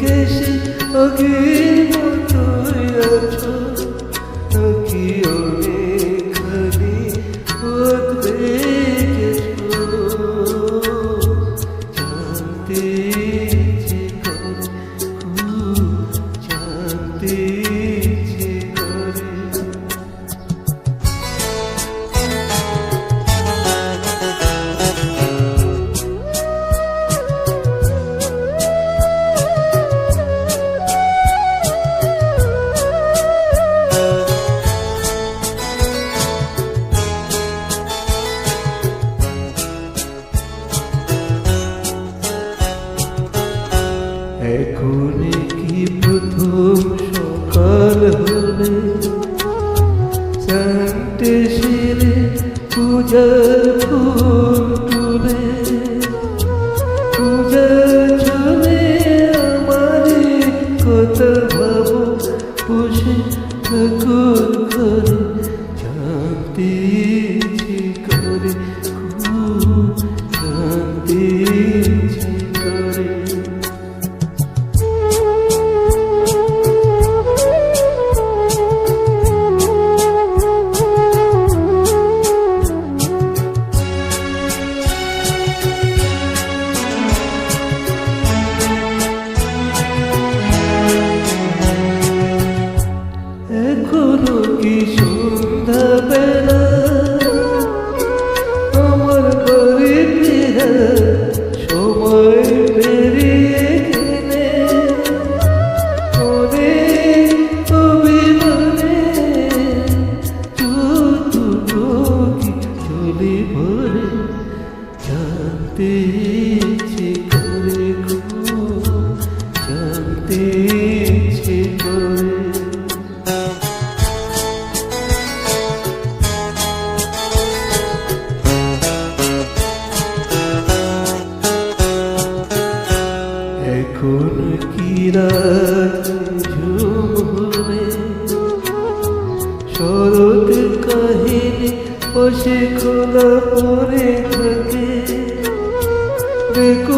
কেশে অগ্নি পূজার ফুল তুলে পূজা চলে আমার কত ভাব পুষে থাকুক ঝুমবে শরৎ কাহিনী বসে খোলা পরে থাকে। দেখো